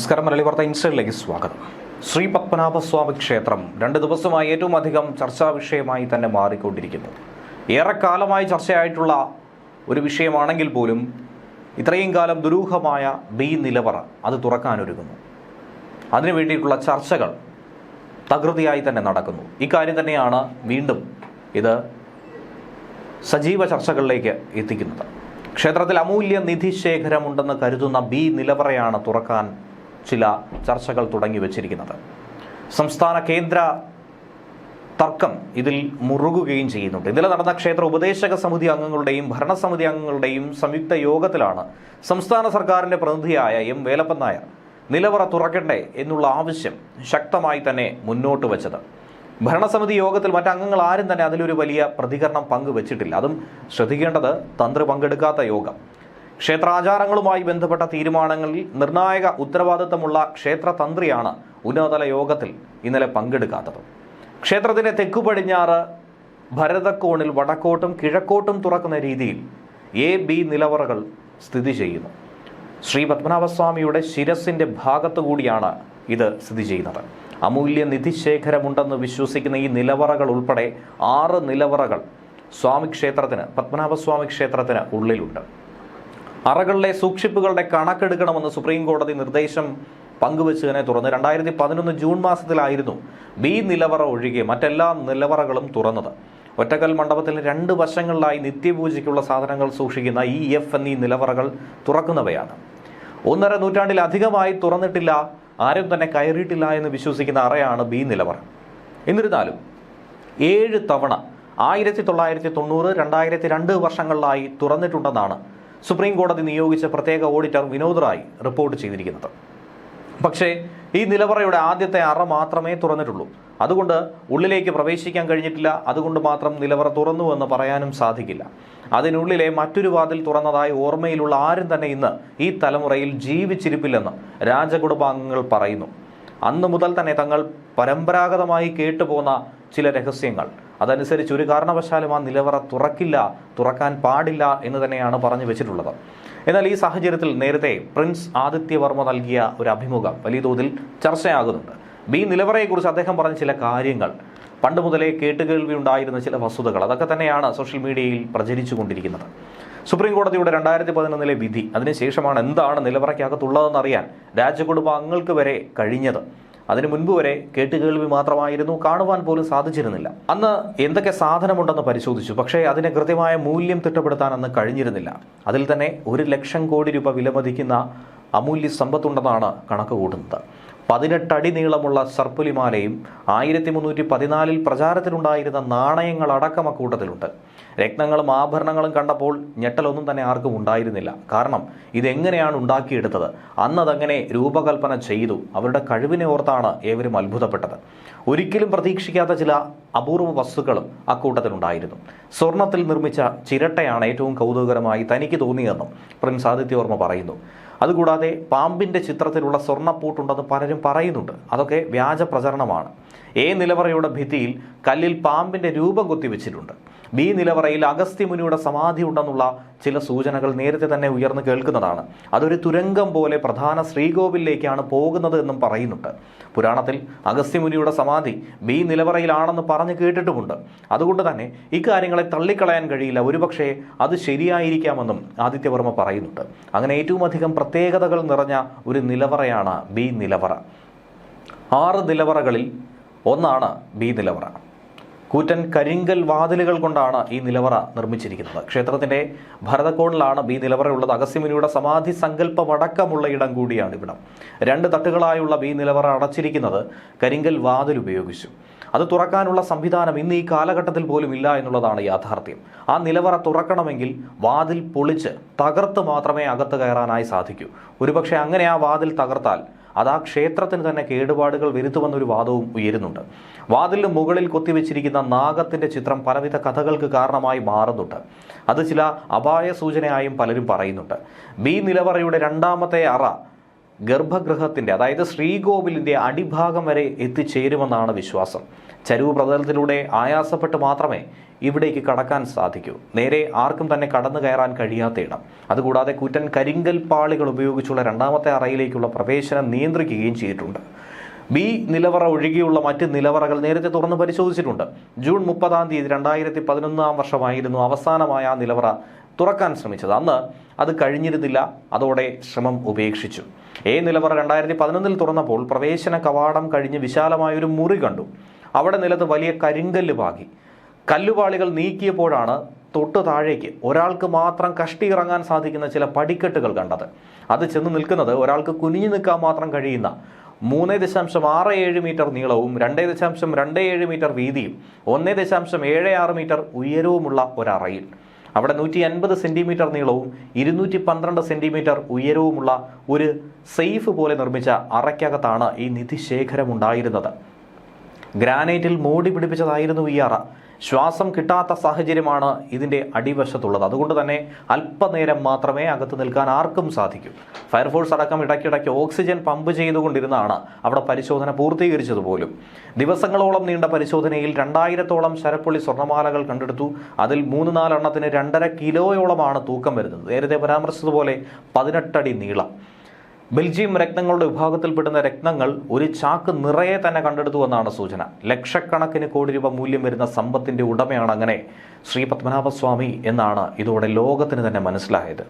നമസ്കാരം. മലയാളി വാർത്ത ഇൻസ്റ്റയിലേക്ക് സ്വാഗതം. ശ്രീ പത്മനാഭസ്വാമി ക്ഷേത്രം രണ്ട് ദിവസമായി ഏറ്റവും അധികം ചർച്ചാ വിഷയമായി തന്നെ മാറിക്കൊണ്ടിരിക്കുന്നു ഏറെക്കാലമായി ചർച്ചയായിട്ടുള്ള ഒരു വിഷയമാണെങ്കിൽ പോലും ഇത്രയും കാലം ദുരൂഹമായ ബി നിലവറ അത് തുറക്കാനൊരുങ്ങുന്നു. അതിനു വേണ്ടിയിട്ടുള്ള ചർച്ചകൾ തകൃതിയായി തന്നെ നടക്കുന്നു. ഇക്കാര്യം തന്നെയാണ് വീണ്ടും ഇത് സജീവ ചർച്ചകളിലേക്ക് എത്തിക്കുന്നത്. ക്ഷേത്രത്തിൽ അമൂല്യ നിധി ശേഖരമുണ്ടെന്ന് കരുതുന്ന ബി നിലവറയാണ് തുറക്കാൻ ചില ചർച്ചകൾ തുടങ്ങി വച്ചിരിക്കുന്നത്. സംസ്ഥാന കേന്ദ്ര തർക്കം ഇതിൽ മുറുകുകയും ചെയ്യുന്നുണ്ട്. ഇന്നലെ നടന്ന ക്ഷേത്ര ഉപദേശക സമിതി അംഗങ്ങളുടെയും ഭരണസമിതി അംഗങ്ങളുടെയും സംയുക്ത യോഗത്തിലാണ് സംസ്ഥാന സർക്കാരിന്റെ പ്രതിനിധിയായ എം വേലപ്പൻ നായർ നിലവറ തുറക്കണ്ടേ എന്നുള്ള ആവശ്യം ശക്തമായി തന്നെ മുന്നോട്ട് വച്ചത്. ഭരണസമിതി യോഗത്തിൽ മറ്റംഗങ്ങൾ ആരും തന്നെ അതിലൊരു വലിയ പ്രതികരണം പങ്കുവച്ചിട്ടില്ല. അതും ശ്രദ്ധിക്കേണ്ടത് തന്ത്രി പങ്കെടുക്കാത്ത യോഗം. ക്ഷേത്രാചാരങ്ങളുമായി ബന്ധപ്പെട്ട തീരുമാനങ്ങളിൽ നിർണായക ഉത്തരവാദിത്തമുള്ള ക്ഷേത്ര തന്ത്രിയാണ് ഉന്നതതല യോഗത്തിൽ ഇന്നലെ പങ്കെടുക്കാത്തത്. ക്ഷേത്രത്തിന്റെ തെക്കു പടിഞ്ഞാറ് ഭരതക്കോണിൽ വടക്കോട്ടും കിഴക്കോട്ടും തുറക്കുന്ന രീതിയിൽ എ ബി നിലവറകൾ സ്ഥിതി ചെയ്യുന്നു. ശ്രീ പത്മനാഭസ്വാമിയുടെ ശിരസിന്റെ ഭാഗത്തുകൂടിയാണ് ഇത് സ്ഥിതി ചെയ്യുന്നത്. അമൂല്യ നിധിശേഖരമുണ്ടെന്ന് വിശ്വസിക്കുന്ന ഈ നിലവറകൾ ഉൾപ്പെടെ ആറ് നിലവറകൾ സ്വാമി ക്ഷേത്രത്തിന് പത്മനാഭസ്വാമി ക്ഷേത്രത്തിന് ഉള്ളിലുണ്ട്. അറകളിലെ സൂക്ഷിപ്പുകളുടെ കണക്കെടുക്കണമെന്ന് സുപ്രീം കോടതി നിർദ്ദേശം പങ്കുവച്ചതിനെ തുടർന്ന് രണ്ടായിരത്തി പതിനൊന്ന് ജൂൺ മാസത്തിലായിരുന്നു ബി നിലവറ ഒഴികെ മറ്റെല്ലാ നിലവറകളും തുറന്നത്. ഒറ്റക്കൽ മണ്ഡപത്തിൽ രണ്ട് വശങ്ങളിലായി നിത്യപൂജയ്ക്കുള്ള സാധനങ്ങൾ സൂക്ഷിക്കുന്ന ഇ എഫ് എന്നീ നിലവറകൾ തുറക്കുന്നവയാണ്. ഒന്നര നൂറ്റാണ്ടിലധികമായി തുറന്നിട്ടില്ല ആരും തന്നെ കയറിയിട്ടില്ല എന്ന് വിശ്വസിക്കുന്ന അറയാണ് ബി നിലവറ. എന്നിരുന്നാലും ഏഴ് തവണ ആയിരത്തി തൊള്ളായിരത്തി തൊണ്ണൂറ് രണ്ടായിരത്തി രണ്ട് വർഷങ്ങളിലായി തുറന്നിട്ടുണ്ടെന്നാണ് സുപ്രീം കോടതി നിയോഗിച്ച പ്രത്യേക ഓഡിറ്റർ വിനോദ് റായ് റിപ്പോർട്ട് ചെയ്തിരിക്കുന്നത്. പക്ഷേ ഈ നിലവറയുടെ ആദ്യത്തെ അറ മാത്രമേ തുറന്നിട്ടുള്ളൂ. അതുകൊണ്ട് ഉള്ളിലേക്ക് പ്രവേശിക്കാൻ കഴിഞ്ഞിട്ടില്ല. അതുകൊണ്ട് മാത്രം നിലവറ തുറന്നു എന്ന് പറയാനും സാധിക്കില്ല. അതിനുള്ളിലെ മറ്റൊരു വാതിൽ തുറന്നതായി ഓർമ്മയിലുള്ള ആരും തന്നെ ഇന്ന് ഈ തലമുറയിൽ ജീവിച്ചിരിപ്പില്ലെന്ന് രാജകുടുംബാംഗങ്ങൾ പറയുന്നു. അന്ന് മുതൽ തന്നെ തങ്ങൾ പരമ്പരാഗതമായി കേട്ടുപോന്ന ചില രഹസ്യങ്ങൾ. അതനുസരിച്ച് ഒരു കാരണവശാലും ആ നിലവറ തുറക്കില്ല തുറക്കാൻ പാടില്ല എന്ന് തന്നെയാണ് പറഞ്ഞു വെച്ചിട്ടുള്ളത്. എന്നാൽ ഈ സാഹചര്യത്തിൽ നേരത്തെ പ്രിൻസ് ആദിത്യവർമ്മ നൽകിയ ഒരു അഭിമുഖം വലിയ തോതിൽ ചർച്ചയാകുന്നുണ്ട്. ബി നിലവറയെക്കുറിച്ച് അദ്ദേഹം പറഞ്ഞ ചില കാര്യങ്ങൾ പണ്ട് മുതലേ കേട്ടുകേൾവി ഉണ്ടായിരുന്ന ചില വസ്തുതകൾ അതൊക്കെ തന്നെയാണ് സോഷ്യൽ മീഡിയയിൽ പ്രചരിച്ചു കൊണ്ടിരിക്കുന്നത്. സുപ്രീം കോടതിയുടെ രണ്ടായിരത്തി പതിനൊന്നിലെ വിധി അതിനുശേഷമാണ് എന്താണ് നിലവറയ്ക്കകത്തുള്ളതെന്നറിയാൻ രാജകുടുംബാംഗങ്ങൾക്ക് വരെ കഴിഞ്ഞത്. അതിനു മുൻപ് വരെ കേട്ടുകേൾവി മാത്രമായിരുന്നു കാണുവാൻ പോലും സാധിച്ചിരുന്നില്ല. അന്ന് എന്തൊക്കെ സാധനമുണ്ടെന്ന് പരിശോധിച്ചു. പക്ഷേ അതിന് കൃത്യമായ മൂല്യം തിട്ടപ്പെടുത്താൻ അന്ന് കഴിഞ്ഞിരുന്നില്ല. അതിൽ തന്നെ ഒരു ലക്ഷം കോടി രൂപ വിലമതിക്കുന്ന അമൂല്യ സമ്പത്തുണ്ടെന്നാണ് കണക്ക് കൂട്ടുന്നത്. പതിനെട്ടടി നീളമുള്ള സർപ്പുലിമാലയും ആയിരത്തി മുന്നൂറ്റി പതിനാലിൽ പ്രചാരത്തിലുണ്ടായിരുന്ന നാണയങ്ങൾ അടക്കം അക്കൂട്ടത്തിലുണ്ട്. രത്നങ്ങളും ആഭരണങ്ങളും കണ്ടപ്പോൾ ഞെട്ടലൊന്നും തന്നെ ആർക്കും ഉണ്ടായിരുന്നില്ല. കാരണം ഇതെങ്ങനെയാണ് ഉണ്ടാക്കിയെടുത്തത്? അന്നതങ്ങനെ രൂപകൽപ്പന ചെയ്തു. അവരുടെ കഴിവിനെ ഓർത്താണ് ഏവരും അത്ഭുതപ്പെട്ടത്. ഒരിക്കലും പ്രതീക്ഷിക്കാത്ത ചില അപൂർവ വസ്തുക്കളും അക്കൂട്ടത്തിലുണ്ടായിരുന്നു. സ്വർണത്തിൽ നിർമ്മിച്ച ചിരട്ടയാണ് ഏറ്റവും കൗതുകകരമായി തനിക്ക് തോന്നിയതെന്നും പ്രിൻസ് ആദിത്യവർമ്മ പറയുന്നു. അതുകൂടാതെ പാമ്പിന്റെ ചിത്രത്തിലുള്ള സ്വർണപ്പൂട്ടുണ്ടെന്ന് പലരും പറയുന്നുണ്ട്. അതൊക്കെ വ്യാജ പ്രചരണമാണ്. എ നിലവറയുടെ ഭിത്തിയിൽ കല്ലിൽ പാമ്പിന്റെ രൂപം കൊത്തിവെച്ചിട്ടുണ്ട്. ബി നിലവറയിൽ അഗസ്ത്യമുനിയുടെ സമാധി ഉണ്ടെന്നുള്ള ചില സൂചനകൾ നേരത്തെ തന്നെ ഉയർന്നു കേൾക്കുന്നതാണ്. അതൊരു തുരങ്കം പോലെ പ്രധാന ശ്രീകോവിലേക്കാണ് പോകുന്നത് എന്നും പറയുന്നുണ്ട്. പുരാണത്തിൽ അഗസ്ത്യമുനിയുടെ സമാധി ബി നിലവറയിലാണെന്ന് പറഞ്ഞു കേട്ടിട്ടുമുണ്ട്. അതുകൊണ്ട് തന്നെ ഇക്കാര്യങ്ങളെ തള്ളിക്കളയാൻ കഴിയില്ല. ഒരുപക്ഷെ അത് ശരിയായിരിക്കാമെന്നും ആദിത്യവർമ്മ പറയുന്നുണ്ട്. അങ്ങനെ ഏറ്റവും അധികം പ്രത്യേകതകൾ നിറഞ്ഞ ഒരു നിലവറയാണ് ബി നിലവറ. ആറ് നിലവറകളിൽ ഒന്നാണ് ബി നിലവറ. കൂറ്റൻ കരിങ്കൽ വാതിലുകൾ കൊണ്ടാണ് ഈ നിലവറ നിർമ്മിച്ചിരിക്കുന്നത്. ക്ഷേത്രത്തിന്റെ ഭരതക്കോണിലാണ് ബി നിലവറയുള്ളത്. അഗസ്യമുനിയുടെ സമാധി സങ്കല്പമടക്കമുള്ള ഇടം കൂടിയാണ് ഇവിടം. രണ്ട് തട്ടുകളായുള്ള ഈ നിലവറ അടച്ചിരിക്കുന്നത് കരിങ്കൽ വാതിൽ ഉപയോഗിച്ചു. അത് തുറക്കാനുള്ള സംവിധാനം ഇന്ന് ഈ കാലഘട്ടത്തിൽ പോലും ഇല്ല എന്നുള്ളതാണ് യാഥാർത്ഥ്യം. ആ നിലവറ തുറക്കണമെങ്കിൽ വാതിൽ പൊളിച്ച് തകർത്ത് മാത്രമേ അകത്ത് കയറാനായി സാധിക്കൂ. ഒരുപക്ഷെ അങ്ങനെ ആ വാതിൽ തകർത്താൽ അത് ആ ക്ഷേത്രത്തിന് തന്നെ കേടുപാടുകൾ വരുത്തുമെന്നൊരു വാദവും ഉയരുന്നുണ്ട്. വാതിലിന് മുകളിൽ കൊത്തിവെച്ചിരിക്കുന്ന നാഗത്തിന്റെ ചിത്രം പലവിധ കഥകൾക്ക് കാരണമായി മാറുന്നുണ്ട്. അത് ചില അപായ സൂചനയായും പലരും പറയുന്നുണ്ട്. ബി നിലവറയുടെ രണ്ടാമത്തെ അറ ഗർഭഗൃഹത്തിന്റെ അതായത് ശ്രീകോവിലിന്റെ അടിഭാഗം വരെ എത്തിച്ചേരുമെന്നാണ് വിശ്വാസം. ചരിവ് പ്രതലത്തിലൂടെ ആയാസപ്പെട്ട് മാത്രമേ ഇവിടേക്ക് കടക്കാൻ സാധിക്കൂ. നേരെ ആർക്കും തന്നെ കടന്നു കയറാൻ കഴിയാത്ത ഇടം. അതുകൂടാതെ കൂറ്റൻ കരിങ്കൽ പാളികൾ ഉപയോഗിച്ചുള്ള രണ്ടാമത്തെ അറയിലേക്കുള്ള പ്രവേശനം നിയന്ത്രിക്കുകയും ചെയ്തിട്ടുണ്ട്. ബി നിലവറ ഒഴികെയുള്ള മറ്റ് നിലവറകൾ നേരത്തെ തുറന്ന് പരിശോധിച്ചിട്ടുണ്ട്. ജൂൺ മുപ്പതാം തീയതി രണ്ടായിരത്തി പതിനൊന്നാം വർഷമായിരുന്നു അവസാനമായ ആ നിലവറ തുറക്കാൻ ശ്രമിച്ചത്. അന്ന് അത് കഴിഞ്ഞിരുന്നില്ല. അതോടെ ശ്രമം ഉപേക്ഷിച്ചു. എ നിലവറ രണ്ടായിരത്തി പതിനൊന്നിൽ തുറന്നപ്പോൾ പ്രവേശന കവാടം കഴിഞ്ഞ് വിശാലമായൊരു മുറി കണ്ടു. അവിടെ നിലത്ത് വലിയ കരിങ്കല്ല് പാകി. കല്ലുപാളികൾ നീക്കിയപ്പോഴാണ് തൊട്ടു താഴേക്ക് ഒരാൾക്ക് മാത്രം കഷ്ടി ഇറങ്ങാൻ സാധിക്കുന്ന ചില പടിക്കെട്ടുകൾ കണ്ടത്. അത് ചെന്ന് നിൽക്കുന്നത് ഒരാൾക്ക് കുനിഞ്ഞു നിൽക്കാൻ മാത്രം കഴിയുന്ന മൂന്ന് ദശാംശം ആറ് ഏഴ് മീറ്റർ നീളവും രണ്ട് ദശാംശം രണ്ട് ഏഴ് മീറ്റർ വീതിയും ഒന്ന് ദശാംശം ഏഴ് ആറ് മീറ്റർ ഉയരവുമുള്ള ഒരറയിൽ അവിടെ നൂറ്റി അൻപത് സെന്റിമീറ്റർ നീളവും ഇരുന്നൂറ്റി പന്ത്രണ്ട് സെന്റിമീറ്റർ ഉയരവുമുള്ള ഒരു സെയ്ഫ് പോലെ നിർമ്മിച്ച അറയ്ക്കകത്താണ് ഈ നിധിശേഖരം ഉണ്ടായിരുന്നത്. ഗ്രാനൈറ്റിൽ മൂടി പിടിപ്പിച്ചതായിരുന്നു ഈ അറ. ശ്വാസം കിട്ടാത്ത സാഹചര്യമാണ് ഇതിന്റെ അടിവശത്തുള്ളത്. അതുകൊണ്ട് തന്നെ അല്പനേരം മാത്രമേ അകത്ത് നിൽക്കാൻ ആർക്കും സാധിക്കൂ. ഫയർഫോഴ്സ് അടക്കം ഇടയ്ക്കിടയ്ക്ക് ഓക്സിജൻ പമ്പ് ചെയ്തുകൊണ്ടിരുന്നാണ് അവിടെ പരിശോധന പൂർത്തീകരിച്ചത് പോലും. ദിവസങ്ങളോളം നീണ്ട പരിശോധനയിൽ രണ്ടായിരത്തോളം ശരപ്പുള്ളി സ്വർണമാലകൾ കണ്ടെടുത്തു. അതിൽ മൂന്ന് നാലെണ്ണത്തിന് രണ്ടര കിലോയോളമാണ് തൂക്കം വരുന്നത്. നേരത്തെ പരാമർശിച്ചതുപോലെ പതിനെട്ടടി നീളം. ബെൽജിയം രക്തങ്ങളുടെ വിഭാഗത്തിൽപ്പെടുന്ന രക്തങ്ങൾ ഒരു ചാക്ക് നിറയെ തന്നെ കണ്ടെടുത്തു എന്നാണ് സൂചന. ലക്ഷക്കണക്കിന് കോടി രൂപ മൂല്യം വരുന്ന സമ്പത്തിന്റെ ഉടമയാണ് അങ്ങനെ ശ്രീ പത്മനാഭസ്വാമി എന്നാണ് ഇതോടെ ലോകത്തിന് തന്നെ മനസ്സിലായത്.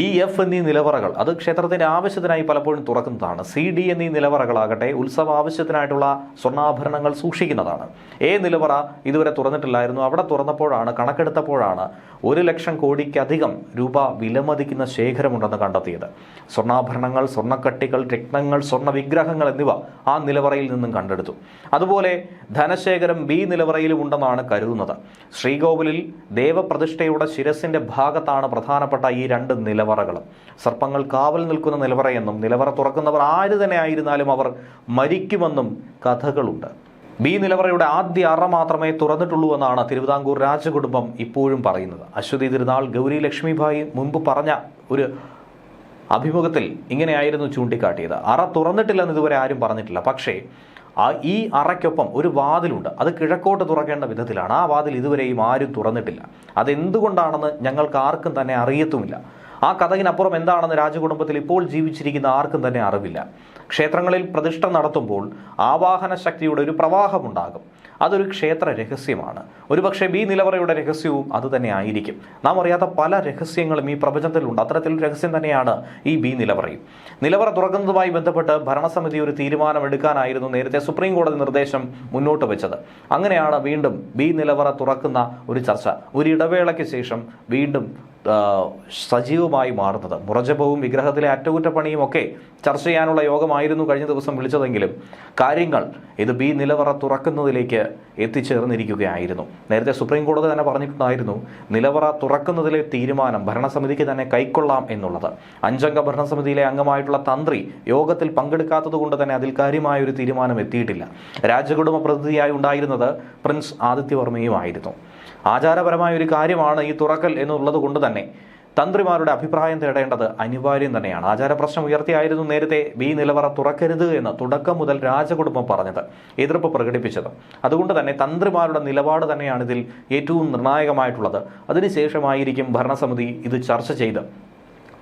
ഇ എഫ് എന്നീ നിലവറകൾ അത് ക്ഷേത്രത്തിന്റെ ആവശ്യത്തിനായി പലപ്പോഴും തുറക്കുന്നതാണ്. സി ഡി എന്നീ നിലവറകളാകട്ടെ ഉത്സവ ആവശ്യത്തിനായിട്ടുള്ള സ്വർണാഭരണങ്ങൾ സൂക്ഷിക്കുന്നതാണ്. എ നിലവറ ഇതുവരെ തുറന്നിട്ടില്ലായിരുന്നു. അവിടെ തുറന്നപ്പോഴാണ് കണക്കെടുത്തപ്പോഴാണ് ഒരു ലക്ഷം കോടിക്കധികം രൂപ വിലമതിക്കുന്ന ശേഖരമുണ്ടെന്ന് കണ്ടെത്തിയത്. സ്വർണാഭരണങ്ങൾ സ്വർണക്കട്ടികൾ രത്നങ്ങൾ സ്വർണ വിഗ്രഹങ്ങൾ എന്നിവ ആ നിലവറയിൽ നിന്നും കണ്ടെടുത്തു. അതുപോലെ ധനശേഖരം ബി നിലവറയിലും ഉണ്ടെന്നാണ് കരുതുന്നത്. ശ്രീകോവിലിൽ ദേവപ്രതിഷ്ഠയുടെ ശിരസിന്റെ ഭാഗത്താണ് പ്രധാനപ്പെട്ട ഈ രണ്ട് നിലവറകളും. സർപ്പങ്ങൾ കാവൽ നിൽക്കുന്ന നിലവറയെന്നും നിലവറ തുറക്കുന്നവർ ആര് തന്നെ ആയിരുന്നാലും അവർ മരിക്കുമെന്നും കഥകളുണ്ട്. ബി നിലവറയുടെ ആദ്യ അറ മാത്രമേ തുറന്നിട്ടുള്ളൂ എന്നാണ് തിരുവിതാംകൂർ രാജകുടുംബം ഇപ്പോഴും പറയുന്നത്. അശ്വതി തിരുനാൾ ഗൗരി ലക്ഷ്മിഭായി മുൻപ് പറഞ്ഞ ഒരു അഭിമുഖത്തിൽ ഇങ്ങനെയായിരുന്നു ചൂണ്ടിക്കാട്ടിയത്. അറ തുറന്നിട്ടില്ലെന്ന് ഇതുവരെ ആരും പറഞ്ഞിട്ടില്ല. പക്ഷേ ആ ഈ അറയ്ക്കൊപ്പം ഒരു വാതിലുണ്ട്. അത് കിഴക്കോട്ട് തുറക്കേണ്ട വിധത്തിലാണ്. ആ വാതിൽ ഇതുവരെയും ആരും തുറന്നിട്ടില്ല. അതെന്തുകൊണ്ടാണെന്ന് ഞങ്ങൾക്ക് ആർക്കും തന്നെ അറിയത്തുമില്ല. ആ കഥകിനപ്പുറം എന്താണെന്ന് രാജകുടുംബത്തിൽ ഇപ്പോൾ ജീവിച്ചിരിക്കുന്ന ആർക്കും തന്നെ അറിവില്ല. ക്ഷേത്രങ്ങളിൽ പ്രതിഷ്ഠ നടത്തുമ്പോൾ ആവാഹന ശക്തിയുടെ ഒരു പ്രവാഹമുണ്ടാകും. അതൊരു ക്ഷേത്ര രഹസ്യമാണ്. ഒരുപക്ഷെ ബി നിലവറയുടെ രഹസ്യവും അതുതന്നെ ആയിരിക്കും. നാം അറിയാത്ത പല രഹസ്യങ്ങളും ഈ പ്രപഞ്ചത്തിലുണ്ട്. അത്തരത്തിലൊരു രഹസ്യം തന്നെയാണ് ഈ ബി നിലവറയും. നിലവറ തുറക്കുന്നതുമായി ബന്ധപ്പെട്ട് ഭരണസമിതി ഒരു തീരുമാനമെടുക്കാനായിരുന്നു നേരത്തെ സുപ്രീം കോടതി നിർദ്ദേശം മുന്നോട്ട് വെച്ചത്. അങ്ങനെയാണ് വീണ്ടും ബി നിലവറ തുറക്കുന്ന ഒരു ചർച്ച. ഒരു ഇടവേളയ്ക്ക് ശേഷം വീണ്ടും സജീവമായി മാറുന്നത്. മുറജപവും വിഗ്രഹത്തിലെ അറ്റകുറ്റപ്പണിയും ഒക്കെ ചർച്ച ചെയ്യാനുള്ള യോഗമായിരുന്നു കഴിഞ്ഞ ദിവസം വിളിച്ചതെങ്കിലും കാര്യങ്ങൾ ഇത് ബി നിലവറ തുറക്കുന്നതിലേക്ക് എത്തിച്ചേർന്നിരിക്കുകയായിരുന്നു. നേരത്തെ സുപ്രീം കോടതി തന്നെ പറഞ്ഞിട്ടുണ്ടായിരുന്നു നിലവറ തുറക്കുന്നതിലെ തീരുമാനം ഭരണസമിതിക്ക് തന്നെ കൈക്കൊള്ളാം എന്നുള്ളത്. അഞ്ചംഗ ഭരണസമിതിയിലെ അംഗമായിട്ടുള്ള തന്ത്രി യോഗത്തിൽ പങ്കെടുക്കാത്തതുകൊണ്ട് തന്നെ അതിൽ കാര്യമായ ഒരു തീരുമാനം എത്തിയിട്ടില്ല. രാജകുടുംബ പ്രതിനിധിയായി ഉണ്ടായിരുന്നത് പ്രിൻസ് ആദിത്യവർമ്മയുമായിരുന്നു. ആചാരപരമായ ഒരു കാര്യമാണ് ഈ തുറക്കൽ എന്നുള്ളത് കൊണ്ട് തന്നെ തന്ത്രിമാരുടെ അഭിപ്രായം തേടേണ്ടത് അനിവാര്യം തന്നെയാണ്. ആചാര പ്രശ്നം ഉയർത്തിയായിരുന്നു നേരത്തെ ബി നിലവറ തുറക്കരുത് എന്ന് തുടക്കം മുതൽ രാജകുടുംബം പറഞ്ഞത് എതിർപ്പ് പ്രകടിപ്പിച്ചത്. അതുകൊണ്ട് തന്നെ തന്ത്രിമാരുടെ നിലപാട് തന്നെയാണ് ഇതിൽ ഏറ്റവും നിർണായകമായിട്ടുള്ളത്. അതിനുശേഷമായിരിക്കും ഭരണസമിതി ഇത് ചർച്ച ചെയ്ത്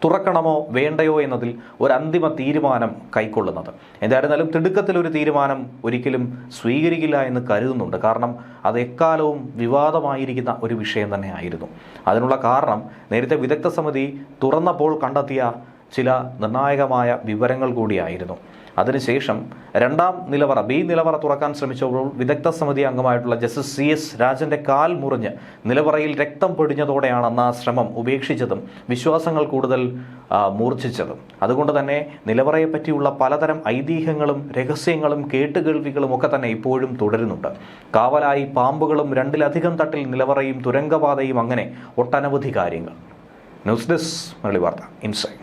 തുറക്കണമോ വേണ്ടയോ എന്നതിൽ ഒരു അന്തിമ തീരുമാനം കൈക്കൊള്ളുന്നത്. എന്തായിരുന്നാലും തിടുക്കത്തിൽ ഒരു തീരുമാനം ഒരിക്കലും സ്വീകരിക്കില്ല എന്ന് കരുതുന്നുണ്ട്. കാരണം അത് എക്കാലവും വിവാദമായിരിക്കുന്ന ഒരു വിഷയം തന്നെ ആയിരുന്നു അതിനുള്ള കാരണം നേരത്തെ വിദഗ്ധ സമിതി തുറന്നപ്പോൾ കണ്ടെത്തിയ ചില നിർണായകമായ വിവരങ്ങൾ കൂടിയായിരുന്നു. അതിനുശേഷം രണ്ടാം നിലവറ ബി നിലവറ തുറക്കാൻ ശ്രമിച്ചപ്പോൾ വിദഗ്ധ സമിതി അംഗമായിട്ടുള്ള ജസ്റ്റിസ് സി എസ് രാജന്റെ കാൽ മുറിഞ്ഞ് നിലവറയിൽ രക്തം പൊടിഞ്ഞതോടെയാണ് അന്ന് ആ ശ്രമം ഉപേക്ഷിച്ചതും വിശ്വാസങ്ങൾ കൂടുതൽ മൂർച്ഛിച്ചതും. അതുകൊണ്ട് തന്നെ നിലവറയെ പറ്റിയുള്ള പലതരം ഐതിഹ്യങ്ങളും രഹസ്യങ്ങളും കേട്ടുകേൾവികളും ഒക്കെ തന്നെ ഇപ്പോഴും തുടരുന്നുണ്ട്. കാവലായി പാമ്പുകളും രണ്ടിലധികം തട്ടിൽ നിലവറയും തുരങ്കപാതയും അങ്ങനെ ഒട്ടനവധി കാര്യങ്ങൾ. ന്യൂസ് ഡെസ്ക് മലയാളി വാർത്ത ഇൻസൈഡ്